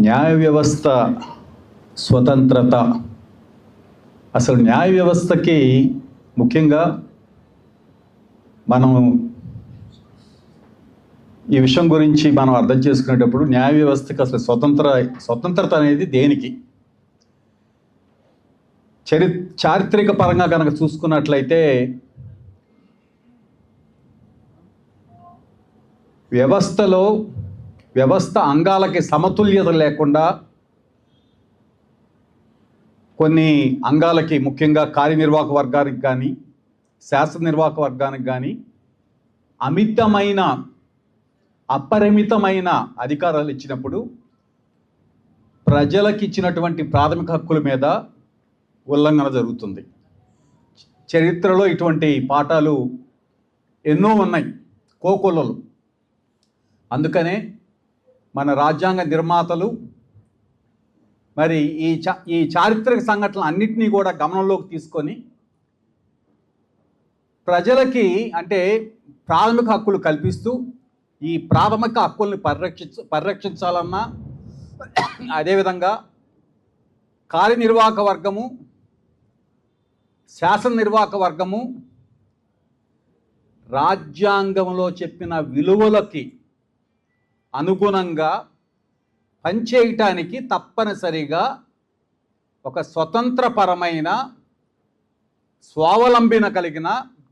న్యాయ వ్యవస్థ స్వతంత్రత. అసలు న్యాయ వ్యవస్థకి ముఖ్యంగా మనం ఈ విషయం గురించి మనం అర్థం చేసుకునేటప్పుడు న్యాయ వ్యవస్థకి అసలు స్వతంత్ర స్వతంత్రత అనేది దేనికి? చరి చారిత్రక పరంగా కనుక చూసుకున్నట్లయితే వ్యవస్థలో వ్యవస్థ అంగాలకి సమతుల్యత లేకుండా కొన్ని అంగాలకి ముఖ్యంగా కార్యనిర్వాహక వర్గానికి కానీ శాసన నిర్వాహక వర్గానికి కానీ అమితమైన అపరిమితమైన అధికారాలు ఇచ్చినప్పుడు ప్రజలకు ఇచ్చినటువంటి ప్రాథమిక హక్కుల మీద ఉల్లంఘన జరుగుతుంది. చరిత్రలో ఇటువంటి పాఠాలు ఎన్నో ఉన్నాయి. కోకొల్లలు. అందుకనే మన రాజ్యాంగ నిర్మాతలు మరి ఈ చా ఈ చారిత్రక సంఘటనలు అన్నింటినీ కూడా గమనంలోకి తీసుకొని ప్రజలకి అంటే ప్రాథమిక హక్కులు కల్పిస్తూ ఈ ప్రాథమిక హక్కుల్ని పరిరక్షించ పరిరక్షించాలన్నా అదేవిధంగా కార్యనిర్వాహక వర్గము శాసన నిర్వాహక వర్గము రాజ్యాంగంలో చెప్పిన విలువలకి అనుగుణంగా పనిచేయటానికి తప్పనిసరిగా ఒక స్వతంత్రపరమైన స్వావలంబన కలిగిన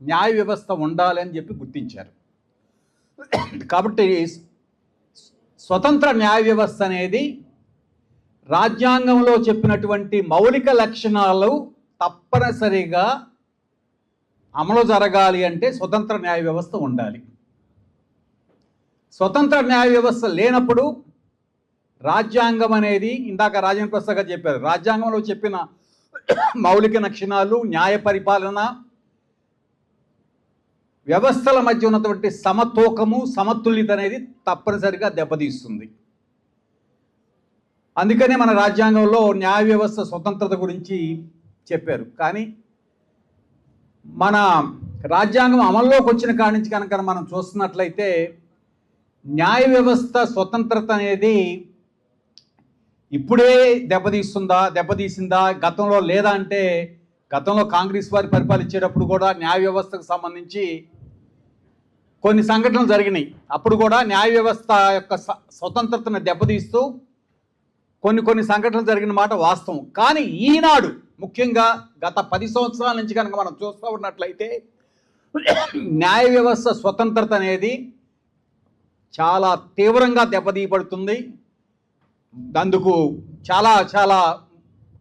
న్యాయ వ్యవస్థ ఉండాలని చెప్పి గుర్తించారు. కాబట్టి స్వతంత్ర న్యాయ వ్యవస్థ అనేది రాజ్యాంగంలో చెప్పినటువంటి మౌలిక లక్షణాలు తప్పనిసరిగా అమలు జరగాలి అంటే స్వతంత్ర న్యాయ వ్యవస్థ ఉండాలి. స్వతంత్ర న్యాయ వ్యవస్థ లేనప్పుడు రాజ్యాంగం అనేది ఇందాక రాజేంద్ర ప్రసాద్ గారు చెప్పారు రాజ్యాంగంలో చెప్పిన మౌలిక లక్షణాలు న్యాయ పరిపాలన వ్యవస్థల మధ్య ఉన్నటువంటి సమతూకము సమతుల్యత అనేది తప్పనిసరిగా దెబ్బతీస్తుంది. అందుకనే మన రాజ్యాంగంలో న్యాయ వ్యవస్థ స్వతంత్రత గురించి చెప్పారు. కానీ మన రాజ్యాంగం అమల్లోకి వచ్చిన కాడి నుంచి కనుక మనం చూస్తున్నట్లయితే న్యాయ వ్యవస్థ స్వతంత్రత అనేది ఇప్పుడే దెబ్బతీస్తుందా దెబ్బతీసిందా గతంలో లేదా అంటే గతంలో కాంగ్రెస్ వారి పరిపాలించేటప్పుడు కూడా న్యాయ వ్యవస్థకు సంబంధించి కొన్ని సంఘటనలు జరిగినాయి. అప్పుడు కూడా న్యాయ వ్యవస్థ యొక్క స- స్వతంత్రతను దెబ్బతీస్తూ కొన్ని కొన్ని సంఘటనలు జరిగిన మాట వాస్తవం. కానీ ఈనాడు ముఖ్యంగా గత పది సంవత్సరాల నుంచి కనుక మనం చూస్తూ ఉన్నట్లయితే న్యాయ వ్యవస్థ స్వతంత్రత అనేది చాలా తీవ్రంగా దెబ్బతీయబడుతుంది. అందుకు చాలా చాలా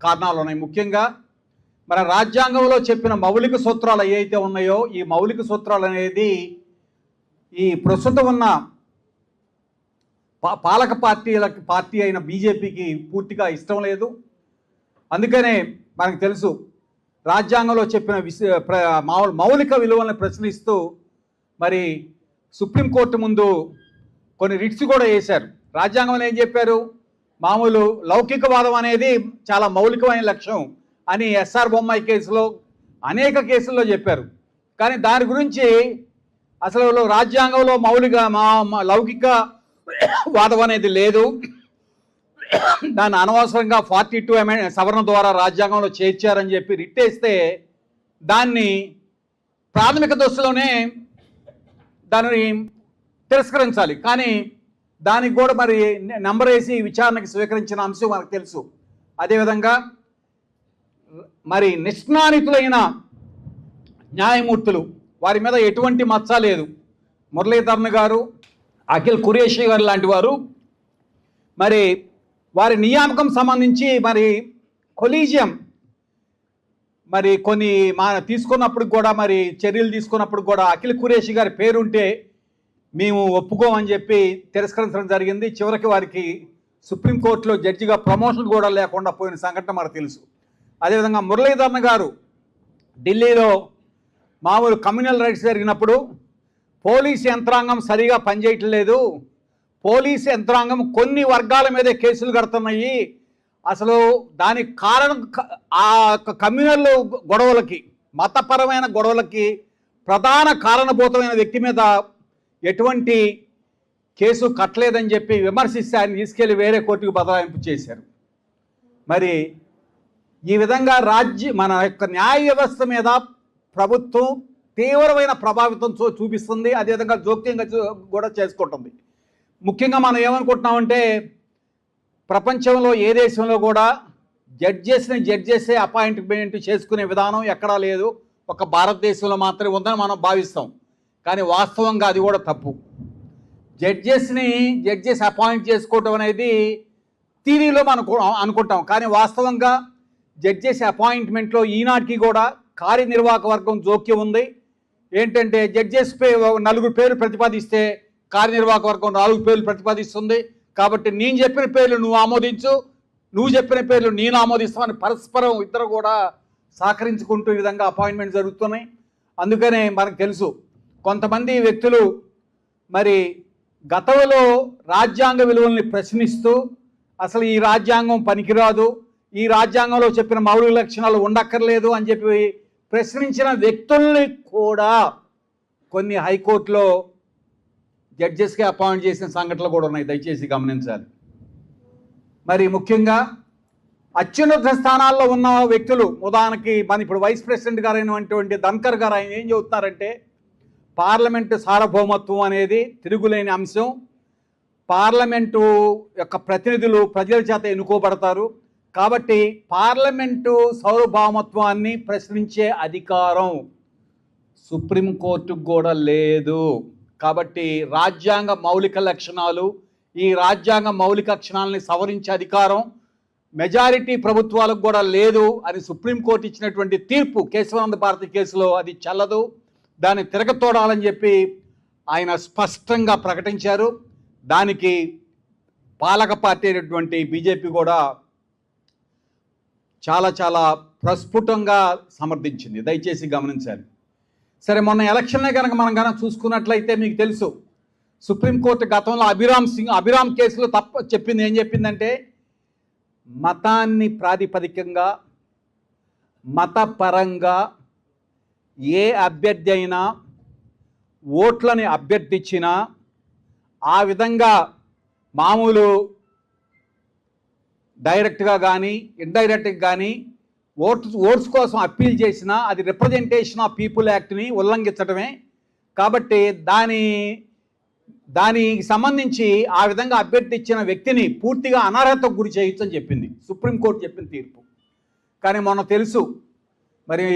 కారణాలు ఉన్నాయి. ముఖ్యంగా మన రాజ్యాంగంలో చెప్పిన మౌలిక సూత్రాలు ఏవైతే ఉన్నాయో ఈ మౌలిక సూత్రాలు అనేది ఈ ప్రస్తుతం ఉన్న పాలక పార్టీలకు పార్టీ అయిన బీజేపీకి పూర్తిగా ఇష్టం లేదు. అందుకనే మనకు తెలుసు రాజ్యాంగంలో చెప్పిన విశ ప్ర మౌలిక విలువలను ప్రశ్నిస్తూ మరి సుప్రీంకోర్టు ముందు కొన్ని రిట్స్ కూడా వేశారు. రాజ్యాంగంలో ఏం చెప్పారు? మామూలు లౌకికవాదం అనేది చాలా మౌలికమైన లక్ష్యం అని ఎస్ఆర్ బొమ్మాయి కేసులో అనేక కేసుల్లో చెప్పారు. కానీ దాని గురించి అసలు రాజ్యాంగంలో మౌలిక మా లౌకిక వాదం అనేది లేదు. దాన్ని అనవసరంగా ఫార్టీ టూ సవరణ ద్వారా రాజ్యాంగంలో చేర్చారని చెప్పి రిట్టేస్తే దాన్ని ప్రాథమిక దశలోనే దానిని తిరస్కరించాలి. కానీ దానికి కూడా మరి నెంబర్ వేసి విచారణకు స్వీకరించిన అంశం మనకు తెలుసు. అదేవిధంగా మరి నిష్ణానితులైన న్యాయమూర్తులు వారి మీద ఎటువంటి మచ్చ లేదు. మురళీధరన్ గారు అఖిల్ కురేషి గారు లాంటి వారు మరి వారి నియామకం సంబంధించి మరి కొలీజియం మరి కొన్ని మా తీసుకున్నప్పుడు కూడా మరి చర్యలు తీసుకున్నప్పుడు కూడా అఖిల్ కురేషి గారి పేరుంటే మేము ఒప్పుకోమని చెప్పి తిరస్కరించడం జరిగింది. చివరికి వారికి సుప్రీంకోర్టులో జడ్జిగా ప్రమోషన్ కూడా లేకుండా పోయిన సంఘటన మనకు తెలుసు. అదేవిధంగా మురళీధరన్ గారు ఢిల్లీలో మామూలు కమ్యూనల్ రైట్స్ జరిగినప్పుడు పోలీస్ యంత్రాంగం సరిగా పనిచేయట్లేదు పోలీస్ యంత్రాంగం కొన్ని వర్గాల మీదే కేసులు కడుతున్నాయి. అసలు దానికి కారణం ఆ యొక్క కమ్యూనల్ గొడవలకి మతపరమైన గొడవలకి ప్రధాన కారణభూతమైన వ్యక్తి మీద ఎటువంటి కేసు కట్టలేదని చెప్పి విమర్శిస్తే ఆయన తీసుకెళ్ళి వేరే కోర్టుకు బదలాయింపు చేశారు. మరి ఈ విధంగా రాజ్య మన యొక్క న్యాయ వ్యవస్థ మీద ప్రభుత్వం తీవ్రమైన ప్రభావితం చూ చూపిస్తుంది. అదేవిధంగా జోక్యంగా చూ- కూడా చేసుకుంటుంది. ముఖ్యంగా మనం ఏమనుకుంటున్నామంటే ప్రపంచంలో ఏ దేశంలో కూడా జడ్జెస్ని జడ్జెసే అపాయింట్మెంట్ చేసుకునే విధానం ఎక్కడా లేదు. ఒక భారతదేశంలో మాత్రమే ఉందని మనం భావిస్తాం. కానీ వాస్తవంగా అది కూడా తప్పు. జడ్జెస్ని జడ్జెస్ అపాయింట్ చేసుకోవటం అనేది థీరీలో మనం అనుకుంటాం. కానీ వాస్తవంగా జడ్జెస్ అపాయింట్మెంట్లో ఈనాటికి కూడా కార్యనిర్వాహక వర్గం జోక్యం ఉంది. ఏంటంటే జడ్జెస్ పే నలుగురు పేర్లు ప్రతిపాదిస్తే కార్యనిర్వాహక వర్గం నాలుగు పేర్లు ప్రతిపాదిస్తుంది. కాబట్టి నేను చెప్పిన పేర్లు నువ్వు ఆమోదించు నువ్వు చెప్పిన పేర్లు నేను ఆమోదిస్తామని పరస్పరం ఇద్దరు కూడా సహకరించుకుంటూ ఈ విధంగా అపాయింట్మెంట్ జరుగుతున్నాయి. అందుకనే మనకు తెలుసు కొంతమంది వ్యక్తులు మరి గతంలో రాజ్యాంగ విలువల్ని ప్రశ్నిస్తూ అసలు ఈ రాజ్యాంగం పనికిరాదు ఈ రాజ్యాంగంలో చెప్పిన మౌలిక లక్షణాలు ఉండక్కర్లేదు అని చెప్పి ప్రశ్నించిన వ్యక్తుల్ని కూడా కొన్ని హైకోర్టులో జడ్జెస్కి అపాయింట్ చేసిన సంఘటనలు కూడా ఉన్నాయి. దయచేసి గమనించాలి. మరి ముఖ్యంగా అత్యున్నత స్థానాల్లో ఉన్న వ్యక్తులు ఉదాహరణకి మన ఇప్పుడు వైస్ ప్రెసిడెంట్ గారు అయినటువంటి ధన్కర్ గారు ఆయన ఏం చెబుతున్నారంటే పార్లమెంటు సార్వభౌమత్వం అనేది తిరుగులేని అంశం. పార్లమెంటు యొక్క ప్రతినిధులు ప్రజల చేత ఎన్నుకోబడతారు. కాబట్టి పార్లమెంటు సార్వభౌమత్వాన్ని ప్రశ్నించే అధికారం సుప్రీంకోర్టుకు కూడా లేదు. కాబట్టి రాజ్యాంగ మౌలిక లక్షణాలు ఈ రాజ్యాంగ మౌలిక లక్షణాలని సవరించే అధికారం మెజారిటీ ప్రభుత్వాలకు కూడా లేదు అని సుప్రీంకోర్టు ఇచ్చినటువంటి తీర్పు కేశవానంద భారతి కేసులో అది చల్లదు. దాన్ని తిరగతోడాలని చెప్పి ఆయన స్పష్టంగా ప్రకటించారు. దానికి పాలక పార్టీ అయినటువంటి బీజేపీ కూడా చాలా చాలా ప్రస్ఫుటంగా సమర్థించింది. దయచేసి గమనించాలి. సరే మొన్న ఎలక్షన్లే కనుక మనం కనుక చూసుకున్నట్లయితే మీకు తెలుసు సుప్రీంకోర్టు గతంలో అభిరామ్ సింగ్ అభిరామ్ కేసులో తప్ప చెప్పింది ఏం చెప్పిందంటే మతాన్ని ప్రాతిపదికంగా మతపరంగా ఏ అభ్యర్థి అయినా ఓట్లని అభ్యర్థించినా ఆ విధంగా మామూలు డైరెక్ట్గా కానీ ఇండైరెక్ట్గా కానీ ఓట్స్ ఓట్స్ కోసం అప్పీల్ చేసినా అది రిప్రజెంటేషన్ ఆఫ్ పీపుల్ యాక్ట్ని ఉల్లంఘించడమే కాబట్టి దాని దానికి సంబంధించి ఆ విధంగా అభ్యర్థించిన వ్యక్తిని పూర్తిగా అనర్హతకు గురి చేయొచ్చని చెప్పింది. సుప్రీంకోర్టు చెప్పిన తీర్పు. కానీ మొన్న తెలుసు. మరి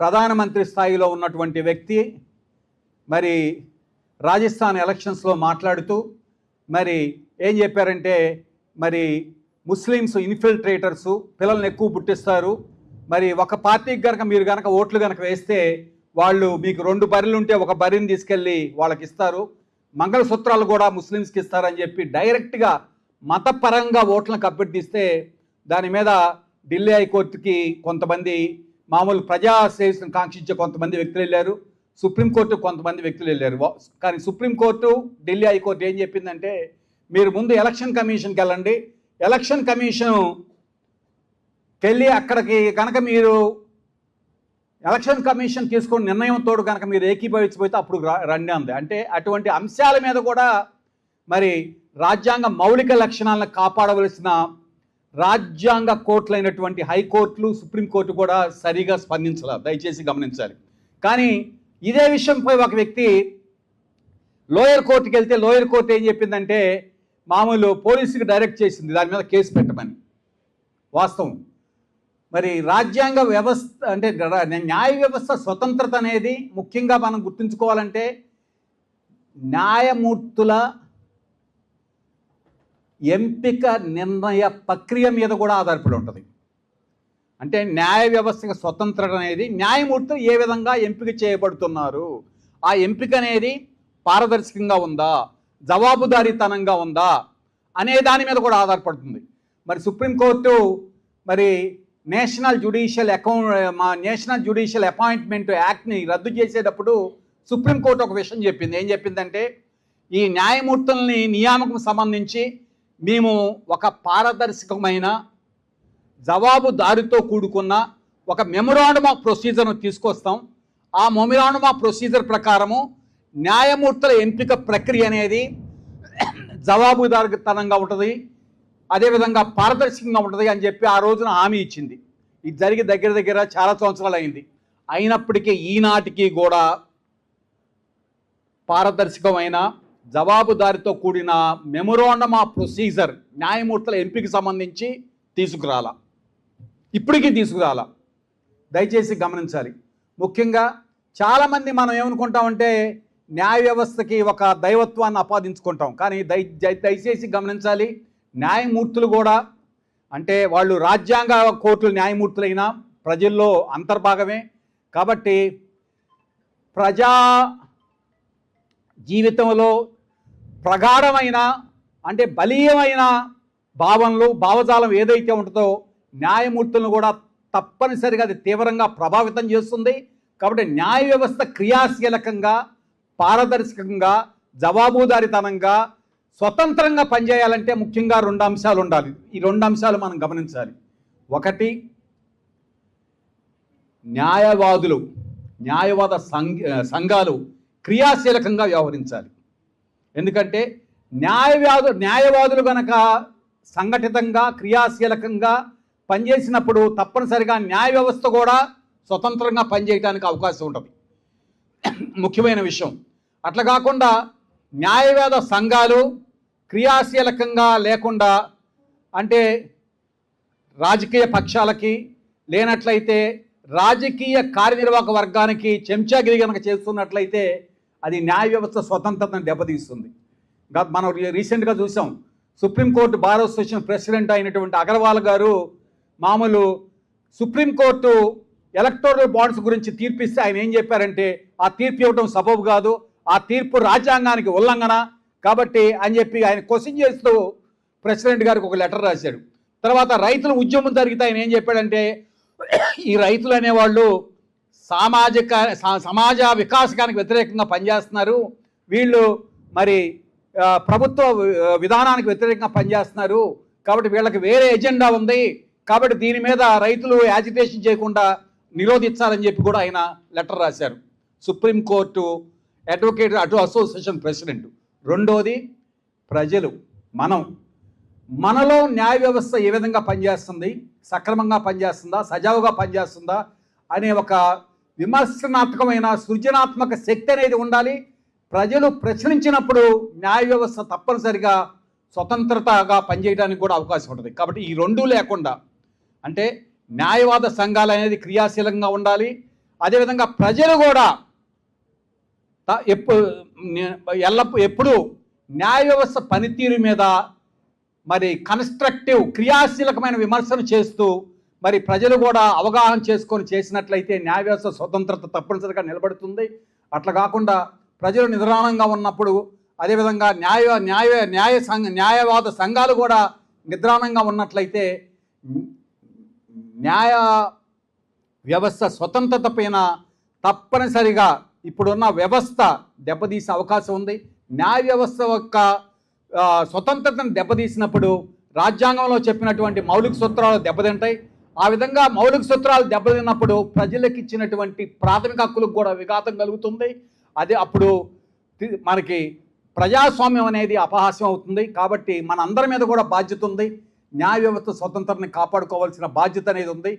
ప్రధానమంత్రి స్థాయిలో ఉన్నటువంటి వ్యక్తి మరి రాజస్థాన్ ఎలక్షన్స్లో మాట్లాడుతూ మరి ఏం చెప్పారంటే మరి ముస్లిమ్స్ ఇన్ఫిల్ట్రేటర్స్ పిల్లల్ని ఎక్కువ పుట్టిస్తారు మరి ఒక పార్టీకి కనుక మీరు కనుక ఓట్లు కనుక వేస్తే వాళ్ళు మీకు రెండు బర్రెలు ఉంటే ఒక బర్రెని తీసుకెళ్ళి వాళ్ళకి ఇస్తారు మంగళసూత్రాలు కూడా ముస్లిమ్స్కి ఇస్తారని చెప్పి డైరెక్ట్గా మతపరంగా ఓట్లను కప్పెట్టిస్తే దాని మీద ఢిల్లీ హైకోర్టుకి కొంతమంది మామూలు ప్రజా శ్రేయస్సును కాంక్షించే కొంతమంది వ్యక్తులు వెళ్ళారు. సుప్రీంకోర్టు కొంతమంది వ్యక్తులు వెళ్ళారు. కానీ సుప్రీంకోర్టు ఢిల్లీ హైకోర్టు ఏం చెప్పిందంటే మీరు ముందు ఎలక్షన్ కమిషన్కి వెళ్ళండి. ఎలక్షన్ కమిషన్ వెళ్ళి అక్కడికి కనుక మీరు ఎలక్షన్ కమిషన్ తీసుకున్న నిర్ణయంతో కనుక మీరు ఏకీభవించిపోతే అప్పుడు రండి అంది. అంటే అటువంటి అంశాల మీద కూడా మరి రాజ్యాంగ మౌలిక లక్షణాలను కాపాడవలసిన రాజ్యాంగ కోర్టులైనటువంటి హైకోర్టులు సుప్రీంకోర్టు కూడా సరిగా స్పందించాల దయచేసి గమనించాలి. కానీ ఇదే విషయంపై ఒక వ్యక్తి లోయర్ కోర్టుకి వెళ్తే లోయర్ కోర్టు ఏం చెప్పిందంటే మామూలు పోలీసుకి డైరెక్ట్ చేసింది దాని మీద కేసు పెట్టమని. వాస్తవం. మరి రాజ్యాంగ వ్యవస్థ అంటే న్యాయ వ్యవస్థ స్వతంత్రత అనేది ముఖ్యంగా మనం గుర్తుంచుకోవాలంటే న్యాయమూర్తుల ఎంపిక నిర్ణయ ప్రక్రియ మీద కూడా ఆధారపడి ఉంటుంది. అంటే న్యాయ వ్యవస్థకి స్వతంత్రత అనేది న్యాయమూర్తులు ఏ విధంగా ఎంపిక చేయబడుతున్నారు? ఆ ఎంపిక అనేది పారదర్శకంగా ఉందా? జవాబుదారీతనంగా ఉందా? అనే దాని మీద కూడా ఆధారపడుతుంది. మరి సుప్రీంకోర్టు మరి నేషనల్ జ్యుడిషియల్ అకౌంట్ మా నేషనల్ జ్యుడిషియల్ అపాయింట్మెంట్ యాక్ట్ని రద్దు చేసేటప్పుడు సుప్రీంకోర్టు ఒక విషయం చెప్పింది. ఏం చెప్పిందంటే ఈ న్యాయమూర్తుల్ని నియామకం సంబంధించి మేము ఒక పారదర్శకమైన జవాబుదారితో కూడుకున్న ఒక మెమొరాండమ్ ఆఫ్ ప్రొసీజర్ను తీసుకొస్తాం. ఆ మెమొరాండమ్ ఆఫ్ ప్రొసీజర్ ప్రకారము న్యాయమూర్తుల ఎంపిక ప్రక్రియ అనేది జవాబుదారితనంగా ఉంటుంది. అదేవిధంగా పారదర్శకంగా ఉంటుంది అని చెప్పి ఆ రోజున హామీ ఇచ్చింది. ఇది జరిగి దగ్గర దగ్గర చాలా సంవత్సరాలు అయింది. అయినప్పటికీ ఈనాటికి కూడా పారదర్శకమైన జవాబుదారితో కూడిన మెమోరాండమ్ ఆఫ్ ప్రొసీజర్ న్యాయమూర్తుల ఎంపిక సంబంధించి తీసుకురాల. ఇప్పటికీ తీసుకురాల. దయచేసి గమనించాలి. ముఖ్యంగా చాలామంది మనం ఏమనుకుంటామంటే న్యాయ వ్యవస్థకి ఒక దైవత్వాన్ని ఆపాదించుకుంటాం. కానీ దయ దయచేసి గమనించాలి. న్యాయమూర్తులు కూడా అంటే వాళ్ళు రాజ్యాంగ కోర్టుల న్యాయమూర్తులైనా ప్రజల్లో అంతర్భాగమే. కాబట్టి ప్రజా జీవితంలో ప్రగాఢమైన అంటే బలీయమైన భావనలు భావజాలం ఏదైతే ఉంటుందో న్యాయమూర్తులను కూడా తప్పనిసరిగా అది తీవ్రంగా ప్రభావితం చేస్తుంది. కాబట్టి న్యాయ వ్యవస్థ క్రియాశీలకంగా పారదర్శకంగా జవాబుదారితనంగా స్వతంత్రంగా పనిచేయాలంటే ముఖ్యంగా రెండు అంశాలు ఉండాలి. ఈ రెండు అంశాలు మనం గమనించాలి. ఒకటి న్యాయవాదులు న్యాయవాద సంఘ సంఘాలు క్రియాశీలకంగా వ్యవహరించాలి. ఎందుకంటే న్యాయవాదు న్యాయవాదులు గనక సంఘటితంగా క్రియాశీలకంగా పనిచేసినప్పుడు తప్పనిసరిగా న్యాయ వ్యవస్థ కూడా స్వతంత్రంగా పనిచేయడానికి అవకాశం ఉంటుంది. ముఖ్యమైన విషయం. అట్లా కాకుండా న్యాయవాద సంఘాలు క్రియాశీలకంగా లేకుండా అంటే రాజకీయ పక్షాలకి లేనట్లయితే రాజకీయ కార్యనిర్వాహక వర్గానికి చెంచాగిరి కనుక చేస్తున్నట్లయితే అది న్యాయ వ్యవస్థ స్వతంత్రతను దెబ్బతీస్తుంది. గత మనం రీసెంట్గా చూసాం. సుప్రీంకోర్టు బార్ అసోసియేషన్ ప్రెసిడెంట్ అయినటువంటి అగర్వాల్ గారు మామూలు సుప్రీంకోర్టు ఎలక్టోరల్ బాండ్స్ గురించి తీర్పిస్తే ఆయన ఏం చెప్పారంటే ఆ తీర్పు ఇవ్వడం సబబు కాదు ఆ తీర్పు రాజ్యాంగానికి ఉల్లంఘన కాబట్టి అని చెప్పి ఆయన క్వశ్చన్ చేస్తూ ప్రెసిడెంట్ గారికి ఒక లెటర్ రాశాడు. తర్వాత రైతుల ఉద్యమం జరిగితే ఆయన ఏం చెప్పాడంటే ఈ రైతులు అనేవాళ్ళు సామాజిక సమాజ వికాసకానికి వ్యతిరేకంగా పనిచేస్తున్నారు. వీళ్ళు మరి ప్రభుత్వ విధానానికి వ్యతిరేకంగా పనిచేస్తున్నారు. కాబట్టి వీళ్ళకి వేరే ఎజెండా ఉంది. కాబట్టి దీని మీద రైతులు యాజిటేషన్ చేయకుండా నిరోధించాలని చెప్పి కూడా ఆయన లెటర్ రాశారు. సుప్రీంకోర్టు అడ్వకేట్ అటు అసోసియేషన్ ప్రెసిడెంట్. రెండోది ప్రజలు మనం. మనలో న్యాయ వ్యవస్థ ఏ విధంగా పనిచేస్తుంది? సక్రమంగా పనిచేస్తుందా? సజావుగా పనిచేస్తుందా? అనే ఒక విమర్శనాత్మకమైన సృజనాత్మక శక్తి అనేది ఉండాలి. ప్రజలు ప్రశ్నించినప్పుడు న్యాయ వ్యవస్థ తప్పనిసరిగా స్వతంత్రతగా పనిచేయడానికి కూడా అవకాశం ఉంటుంది. కాబట్టి ఈ రెండూ లేకుండా అంటే న్యాయవాద సంఘాలు అనేది క్రియాశీలంగా ఉండాలి. అదేవిధంగా ప్రజలు కూడా ఎప్పుడు ఎల్లప్పుడు ఎప్పుడు న్యాయ వ్యవస్థ పనితీరు మీద మరి కన్స్ట్రక్టివ్ క్రియాశీలకమైన విమర్శను చేస్తూ మరి ప్రజలు కూడా అవగాహన చేసుకొని చేసినట్లయితే న్యాయ వ్యవస్థ స్వతంత్రత తప్పనిసరిగా నిలబడుతుంది. అట్లా కాకుండా ప్రజలు నిద్రాణంగా ఉన్నప్పుడు అదేవిధంగా న్యాయ న్యాయ న్యాయ సంఘ న్యాయవాద సంఘాలు కూడా నిద్రాణంగా ఉన్నట్లయితే న్యాయ వ్యవస్థ స్వతంత్రత పైన తప్పనిసరిగా ఇప్పుడున్న వ్యవస్థ దెబ్బతీసే అవకాశం ఉంది. న్యాయ వ్యవస్థ యొక్క స్వతంత్రతను దెబ్బతీసినప్పుడు రాజ్యాంగంలో చెప్పినటువంటి మౌలిక సూత్రాలు దెబ్బతింటాయి. ఆ విధంగా మౌలిక సూత్రాలు దెబ్బతిన్నప్పుడు ప్రజలకు ఇచ్చినటువంటి ప్రాథమిక హక్కులకు కూడా విఘాతం కలుగుతుంది. అదే అప్పుడు తి- మనకి ప్రజాస్వామ్యం అనేది అపహాస్యం అవుతుంది. కాబట్టి మన అందరి మీద కూడా బాధ్యత ఉంది. న్యాయ వ్యవస్థ స్వతంత్రాన్ని కాపాడుకోవాల్సిన బాధ్యత అనేది ఉంది.